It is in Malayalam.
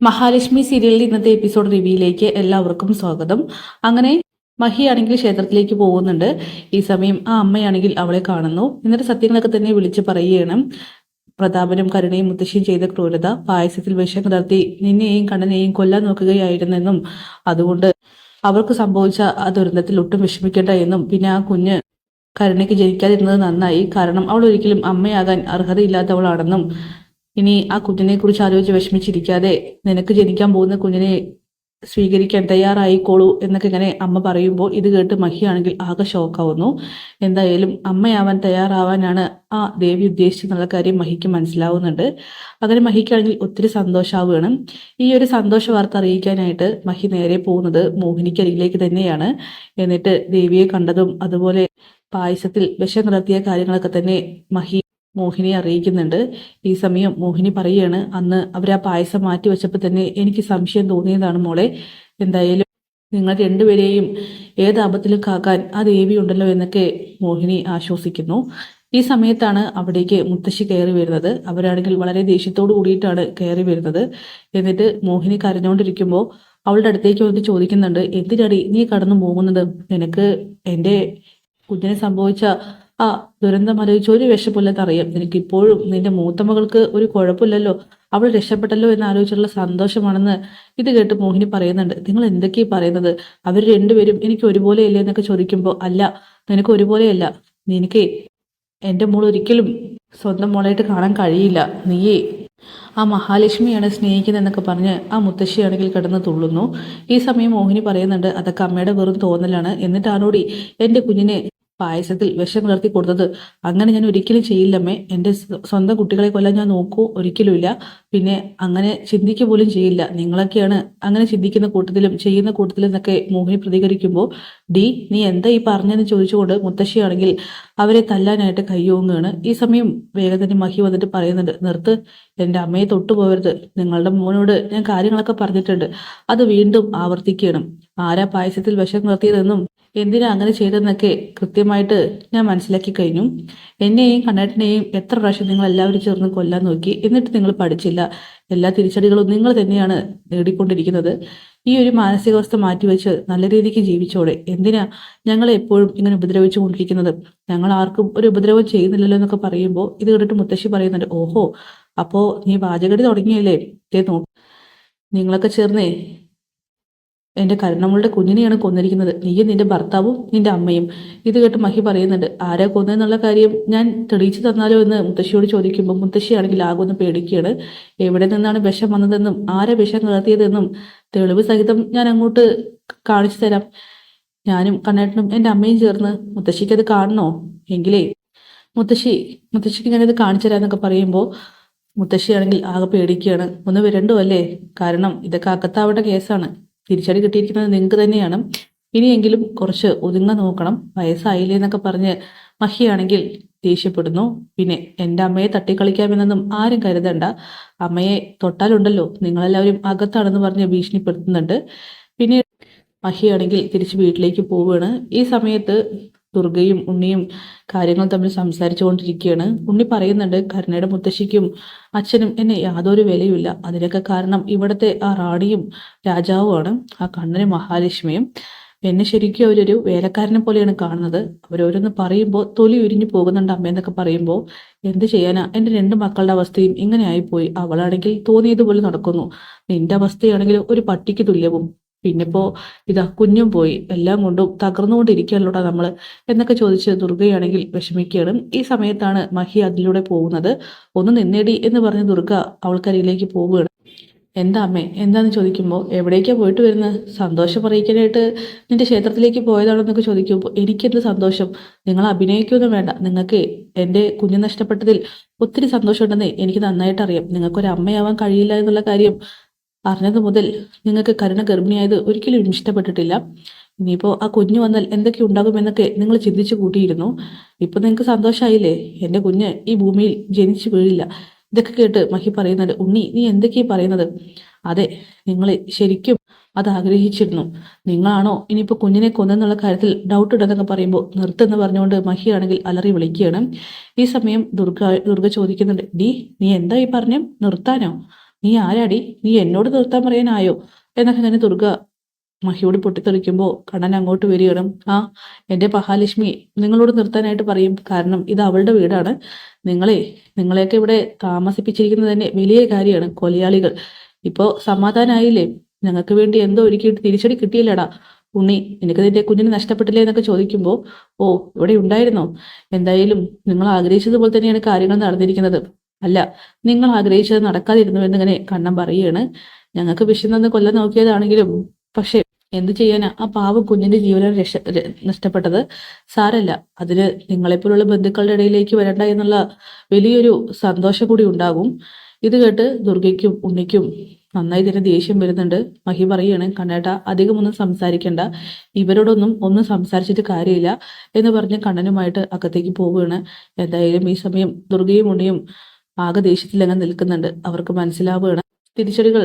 മഹാലക്ഷ്മി സീരിയലിൽ ഇന്നത്തെ എപ്പിസോഡ് റിവ്യൂയിലേക്ക് എല്ലാവർക്കും സ്വാഗതം. അങ്ങനെ മഹിയാണെങ്കിൽ ക്ഷേത്രത്തിലേക്ക് പോകുന്നുണ്ട്. ഈ സമയം ആ അമ്മയാണെങ്കിൽ അവളെ കാണുന്നു. എന്നിട്ട് സത്യങ്ങളൊക്കെ തന്നെ വിളിച്ചു പറയുകയാണ്. പ്രതാപനും കരുണയും മുത്തശ്ശിയും ചെയ്ത ക്രൂരത പായസത്തിൽ വിഷം കലർത്തി നിന്നെയും കണ്ണനെയും കൊല്ലാൻ നോക്കുകയായിരുന്നെന്നും അതുകൊണ്ട് അവർക്ക് സംഭവിച്ച ആ ദുരന്തത്തിൽ ഒട്ടും വിഷമിക്കേണ്ട എന്നും പിന്നെ ആ കുഞ്ഞ് കരുണയ്ക്ക് ജനിക്കാതിരുന്നത് നന്നായി. കാരണം അവൾ ഒരിക്കലും അമ്മയാകാൻ അർഹതയില്ലാത്തവളാണെന്നും ഇനി ആ കുഞ്ഞിനെ കുറിച്ച് ആലോചിച്ച് വിഷമിച്ചിരിക്കാതെ നിനക്ക് ജനിക്കാൻ പോകുന്ന കുഞ്ഞിനെ സ്വീകരിക്കാൻ തയ്യാറായിക്കോളൂ എന്നൊക്കെ ഇങ്ങനെ അമ്മ പറയുമ്പോൾ ഇത് കേട്ട് മഹിയാണെങ്കിൽ ആകെ ഷോക്കാവുന്നു. എന്തായാലും അമ്മയാവാൻ തയ്യാറാവാനാണ് ആ ദേവി ഉദ്ദേശിച്ചെന്നുള്ള കാര്യം മഹിക്ക് മനസ്സിലാവുന്നുണ്ട്. അങ്ങനെ മഹിക്കാണെങ്കിൽ ഒത്തിരി സന്തോഷാവുകയാണ്. ഈ ഒരു സന്തോഷ വാർത്ത അറിയിക്കാനായിട്ട് മഹി നേരെ പോകുന്നത് മോഹിനിക്കരികിലേക്ക് തന്നെയാണ്. എന്നിട്ട് ദേവിയെ കണ്ടതും അതുപോലെ പായസത്തിൽ വിഷം കലർത്തിയ കാര്യങ്ങളൊക്കെ തന്നെ മഹി മോഹിനിയെ അറിയിക്കുന്നുണ്ട്. ഈ സമയം മോഹിനി പറയുകയാണ് അന്ന് അവർ ആ പായസം മാറ്റി വെച്ചപ്പോൾ തന്നെ എനിക്ക് സംശയം തോന്നിയതാണ് മോളെ. എന്തായാലും നിങ്ങൾ രണ്ടുപേരെയും ഏത് കാക്കാൻ ആ ദേവി ഉണ്ടല്ലോ എന്നൊക്കെ മോഹിനി ആശ്വസിക്കുന്നു. ഈ സമയത്താണ് അവിടേക്ക് മുത്തശ്ശി കയറി വരുന്നത്. അവരാണെങ്കിൽ വളരെ ദേഷ്യത്തോടു കൂടിയിട്ടാണ് കയറി വരുന്നത്. എന്നിട്ട് മോഹിനി കരഞ്ഞുകൊണ്ടിരിക്കുമ്പോൾ അവളുടെ അടുത്തേക്ക് വന്നിട്ട് ചോദിക്കുന്നുണ്ട് എന്തിനടി നീ കടന്നു പോകുന്നത്? നിനക്ക് എന്റെ കുഞ്ഞിനെ സംഭവിച്ച ആ ദുരന്തം ആലോചിച്ച് ഒരു നിനക്ക് ഇപ്പോഴും നിന്റെ മൂത്ത മകൾക്ക് ഒരു കുഴപ്പമില്ലല്ലോ. അവൾ രക്ഷപ്പെട്ടല്ലോ എന്ന് ആലോചിച്ചുള്ള സന്തോഷമാണെന്ന് ഇത് കേട്ട് മോഹിനി പറയുന്നുണ്ട്. നിങ്ങൾ എന്തൊക്കെയാ പറയുന്നത്? അവർ രണ്ടുപേരും എനിക്ക് ഒരുപോലെയല്ലേ എന്നൊക്കെ ചോദിക്കുമ്പോൾ അല്ല നിനക്ക് ഒരുപോലെയല്ല. നിനക്ക് എന്റെ മോൾ ഒരിക്കലും സ്വന്തം മോളായിട്ട് കാണാൻ കഴിയില്ല. നീയേ. ആ മഹാലക്ഷ്മിയാണ് സ്നേഹിക്കുന്നതെന്നൊക്കെ പറഞ്ഞ് ആ മുത്തശ്ശിയാണെങ്കിൽ കിടന്ന് തുള്ളുന്നു. ഈ സമയം മോഹിനി പറയുന്നുണ്ട് അതൊക്കെ അമ്മയുടെ വെറും തോന്നലാണ്. എന്നിട്ടാണോടി എന്റെ കുഞ്ഞിനെ പായസത്തിൽ വിഷം കലർത്തി കൊടുത്തത്. അങ്ങനെ ഞാൻ ഒരിക്കലും ചെയ്യില്ലമ്മേ. എന്റെ സ്വ- സ്വന്തം കുട്ടികളെ കൊല്ലാൻ ഞാൻ നോക്കൂ ഒരിക്കലുമില്ല. പിന്നെ അങ്ങനെ ചിന്തിക്കുക പോലും ചെയ്യില്ല. നിങ്ങളൊക്കെയാണ് അങ്ങനെ ചിന്തിക്കുന്ന കൂട്ടത്തിലും ചെയ്യുന്ന കൂട്ടത്തിലും എന്നൊക്കെ മോഹിനി പ്രതികരിക്കുമ്പോൾ ഡി നീ എന്താ ഈ പറഞ്ഞതെന്ന് ചോദിച്ചുകൊണ്ട് മുത്തശ്ശിയാണെങ്കിൽ അവരെ തല്ലാനായിട്ട് കയ്യോങ്ങുകയാണ് ഈ സമയം വേഗം തന്നെ മഹി വന്നിട്ട് പറയുന്നുണ്ട് നിർത്ത് എന്റെ അമ്മയെ തൊട്ടുപോകരുത് നിങ്ങളുടെ മോനോട് ഞാൻ കാര്യങ്ങളൊക്കെ പറഞ്ഞിട്ടുണ്ട്. അത് വീണ്ടും ആവർത്തിക്കണം ആരാ പായസത്തിൽ വിഷം കലർത്തിയതെന്നും എന്തിനാ അങ്ങനെ ചെയ്തതെന്നൊക്കെ കൃത്യമായിട്ട് ഞാൻ മനസ്സിലാക്കി കഴിഞ്ഞു. എന്നെയും കണ്ണേട്ടനെയും എത്ര പ്രാവശ്യം നിങ്ങൾ എല്ലാവരും ചേർന്ന് കൊല്ലാൻ നോക്കി എന്നിട്ട് നിങ്ങൾ പഠിച്ചില്ല. എല്ലാ തിരിച്ചടികളും നിങ്ങൾ തന്നെയാണ് നേടിക്കൊണ്ടിരിക്കുന്നത്. ഈ ഒരു മാനസികാവസ്ഥ മാറ്റിവെച്ച് നല്ല രീതിക്ക് ജീവിച്ചോടെ. എന്തിനാ ഞങ്ങളെ എപ്പോഴും ഇങ്ങനെ ഉപദ്രവിച്ചു കൊണ്ടിരിക്കുന്നത് ഞങ്ങൾ ആർക്കും ഒരു ഉപദ്രവം ചെയ്യുന്നില്ലല്ലോ എന്നൊക്കെ പറയുമ്പോൾ ഇത് കേട്ടിട്ട് മുത്തശ്ശി പറയുന്നുണ്ട് ഓഹോ അപ്പോ നീ വാചകടി തുടങ്ങിയല്ലേ? നോ നിങ്ങളൊക്കെ ചേർന്നേ എന്റെ കരുണമ്മളുടെ കുഞ്ഞിനെയാണ് കൊന്നിരിക്കുന്നത്. നീയും നിന്റെ ഭർത്താവും നിന്റെ അമ്മയും. ഇത് കേട്ട് മഹി പറയുന്നുണ്ട് ആരാ കൊന്നതെന്നുള്ള കാര്യം ഞാൻ തെളിയിച്ചു തന്നാലോ എന്ന് മുത്തശ്ശിയോട് ചോദിക്കുമ്പോൾ മുത്തശ്ശിയാണെങ്കിൽ ആകൊന്ന് പേടിക്കുകയാണ്. എവിടെ നിന്നാണ് വിഷം വന്നതെന്നും ആരാ വിഷം കലർത്തിയതെന്നും തെളിവ് സഹിതം ഞാൻ അങ്ങോട്ട് കാണിച്ചു തരാം. ഞാനും കണ്ണേട്ടനും എന്റെ അമ്മയും ചേർന്ന് മുത്തശ്ശിക്ക് അത് കാണണോ? എങ്കിലേ. മുത്തശ്ശി മുത്തശ്ശിക്ക് ഞാനത് കാണിച്ചു തരാന്നൊക്കെ പറയുമ്പോൾ മുത്തശ്ശിയാണെങ്കിൽ ആകെ പേടിക്കുകയാണ്. ഒന്ന് വരണ്ടോ അല്ലേ? കാരണം ഇതൊക്കെ അകത്താവേണ്ട കേസാണ്. തിരിച്ചടി കിട്ടിയിരിക്കുന്നത് നിങ്ങൾക്ക് തന്നെയാണ്. ഇനിയെങ്കിലും കുറച്ച് ഒതുങ്ങ നോക്കണം. വയസ്സായില്ലേ എന്നൊക്കെ പറഞ്ഞ് മഹിയാണെങ്കിൽ ദേഷ്യപ്പെടുന്നു. പിന്നെ എന്റെ അമ്മയെ തട്ടിക്കളിക്കാമെന്നൊന്നും ആരും കരുതണ്ട. അമ്മയെ തൊട്ടാലുണ്ടല്ലോ. നിങ്ങളെല്ലാവരും അകത്താണെന്ന് പറഞ്ഞ് ഭീഷണിപ്പെടുത്തുന്നുണ്ട്. പിന്നെ മഹിയാണെങ്കിൽ തിരിച്ച് വീട്ടിലേക്ക് പോവുകയാണ്. ഈ സമയത്ത് ദുർഗയും ഉണ്ണിയും കാര്യങ്ങൾ തമ്മിൽ സംസാരിച്ചു കൊണ്ടിരിക്കുകയാണ് ഉണ്ണി പറയുന്നുണ്ട് കരുണയുടെ മുത്തശ്ശിക്കും അച്ഛനും എന്നെ യാതൊരു വിലയുമില്ല. അതിനൊക്കെ കാരണം ഇവിടുത്തെ ആ റാണിയും രാജാവുമാണ്. ആ കണ്ണനും മഹാലക്ഷ്മിയും എന്നെ ശരിക്കും അവരൊരു വേലക്കാരനെ പോലെയാണ് കാണുന്നത്. അവരോരോന്ന് പറയുമ്പോൾ തൊലി ഉരിഞ്ഞു പോകുന്നുണ്ട് അമ്മയെന്നൊക്കെ പറയുമ്പോൾ എന്ത് ചെയ്യാനാ? എന്റെ രണ്ട് മക്കളുടെ അവസ്ഥയും ഇങ്ങനെ ആയിപ്പോയി. അവളാണെങ്കിൽ തോന്നിയതുപോലെ നടക്കുന്നു. നിന്റെ അവസ്ഥയാണെങ്കിൽ ഒരു പട്ടിക്ക് തുല്യവും. പിന്നിപ്പോ ഇതാ കുഞ്ഞും പോയി. എല്ലാം കൊണ്ടും തകർന്നുകൊണ്ടിരിക്കുകയല്ലോടാ നമ്മൾ എന്നൊക്കെ ചോദിച്ച് ദുർഗയാണെങ്കിൽ വിഷമിക്കുകയാണ്. ഈ സമയത്താണ് മഹി അതിലൂടെ പോകുന്നത്. ഒന്ന് നിന്നേടി എന്ന് പറഞ്ഞ് ദുർഗ അവൾക്കരിയിലേക്ക് പോവുകയാണ്. എന്താ അമ്മേ? എന്താന്ന് ചോദിക്കുമ്പോൾ എവിടേക്കാണ് പോയിട്ട് വരുന്നത് സന്തോഷം അറിയിക്കാനായിട്ട് നിന്റെ ക്ഷേത്രത്തിലേക്ക് പോയതാണെന്നൊക്കെ ചോദിക്കുമ്പോൾ എനിക്കെന്ത് സന്തോഷം? നിങ്ങൾ അഭിനയിക്കൊന്നും വേണ്ട. നിങ്ങൾക്ക് എന്റെ കുഞ്ഞു നഷ്ടപ്പെട്ടതിൽ ഒത്തിരി സന്തോഷമുണ്ടെന്നേ എനിക്ക് നന്നായിട്ട് അറിയാം നിങ്ങൾക്കൊരു അമ്മയാവാൻ കഴിയില്ല എന്നുള്ള കാര്യം അറിഞ്ഞത് മുതൽ നിങ്ങൾക്ക് കരുണ ഗർഭിണിയായത് ഒരിക്കലും ഇഷ്ടപ്പെട്ടിട്ടില്ല. ഇനിയിപ്പോൾ ആ കുഞ്ഞു വന്നാൽ എന്തൊക്കെ ഉണ്ടാകുമെന്നൊക്കെ നിങ്ങൾ ചിന്തിച്ചു കൂട്ടിയിരുന്നു. ഇപ്പൊ നിങ്ങൾക്ക് സന്തോഷമായില്ലേ എന്റെ കുഞ്ഞ് ഈ ഭൂമിയിൽ ജനിച്ചു വീഴില്ല. ഇതൊക്കെ കേട്ട് മഹി പറയുന്നുണ്ട് ഉണ്ണി നീ എന്തൊക്കെയാ പറയുന്നത്? അതെ നിങ്ങൾ ശരിക്കും അത് ആഗ്രഹിച്ചിരുന്നു നിങ്ങളാണോ ഇനിയിപ്പോൾ കുഞ്ഞിനെ കൊന്നെന്നുള്ള കാര്യത്തിൽ ഡൗട്ട് ഉണ്ടെന്നൊക്കെ പറയുമ്പോൾ നിർത്തെന്ന് പറഞ്ഞുകൊണ്ട് മഹിയാണെങ്കിൽ അലറി വിളിക്കുകയാണ്. ഈ സമയം ദുർഗ ദുർഗ ചോദിക്കുന്നുണ്ട് ഡി നീ എന്തായി പറഞ്ഞു? നിർത്താനോ? നീ ആരാടി? നീ എന്നോട് നിർത്താൻ പറയാനായോ? എന്നൊക്കെ തന്നെ ദുർഗ മഹിയോട് പൊട്ടിത്തെറിക്കുമ്പോൾ കണ്ണൻ അങ്ങോട്ട് വരികയാണ്. ആ എന്റെ മഹാലക്ഷ്മി നിങ്ങളോട് നിർത്താനായിട്ട് പറയും. കാരണം ഇത് അവളുടെ വീടാണ്. നിങ്ങളെ നിങ്ങളെയൊക്കെ ഇവിടെ താമസിപ്പിച്ചിരിക്കുന്നത് തന്നെ വലിയ കാര്യമാണ് കൊലയാളികൾ. ഇപ്പോൾ സമാധാനമായില്ലേ ഞങ്ങൾക്ക് വേണ്ടി എന്തോ ഒരുക്കിയിട്ട് തിരിച്ചടി കിട്ടിയില്ലടാ? ഉണ്ണി നിനക്ക് നിന്റെ കുഞ്ഞിനെ നഷ്ടപ്പെട്ടില്ലേ എന്നൊക്കെ ചോദിക്കുമ്പോൾ ഓ ഇവിടെ ഉണ്ടായിരുന്നോ? എന്തായാലും നിങ്ങൾ ആഗ്രഹിച്ചതുപോലെ തന്നെയാണ് കാര്യങ്ങൾ നടന്നിരിക്കുന്നത്. അല്ല നിങ്ങൾ ആഗ്രഹിച്ചത് നടക്കാതിരുന്നു എന്നിങ്ങനെ കണ്ണം പറയുകയാണ്. ഞങ്ങൾക്ക് വിശന്നെന്ന് കൊല്ലം നോക്കിയതാണെങ്കിലും പക്ഷെ എന്തു ചെയ്യാനാ? ആ പാവ കുഞ്ഞിന്റെ ജീവനം രക്ഷ നഷ്ടപ്പെട്ടത്. സാരല്ല അതിന് നിങ്ങളെപ്പോലുള്ള ബന്ധുക്കളുടെ ഇടയിലേക്ക് വരണ്ട എന്നുള്ള വലിയൊരു സന്തോഷം കൂടി ഉണ്ടാകും. ഇത് കേട്ട് ദുർഗയ്ക്കും ഉണ്ണിക്കും നന്നായി തന്നെ ദേഷ്യം വരുന്നുണ്ട്. മഹി പറയാണ് കണ്ണേട്ട അധികമൊന്നും സംസാരിക്കണ്ട. ഇവരോടൊന്നും ഒന്നും സംസാരിച്ചിട്ട് കാര്യമില്ല എന്ന് പറഞ്ഞ് കണ്ണനുമായിട്ട് അകത്തേക്ക് പോവുകയാണ്. എന്തായാലും ഈ സമയം ദുർഗയും ഉണ്ണിയും ആകെ ദേഷ്യത്തിൽ അങ്ങ് നിൽക്കുന്നുണ്ട്. അവർക്ക് മനസ്സിലാവുകയാണ്. തിരിച്ചടികൾ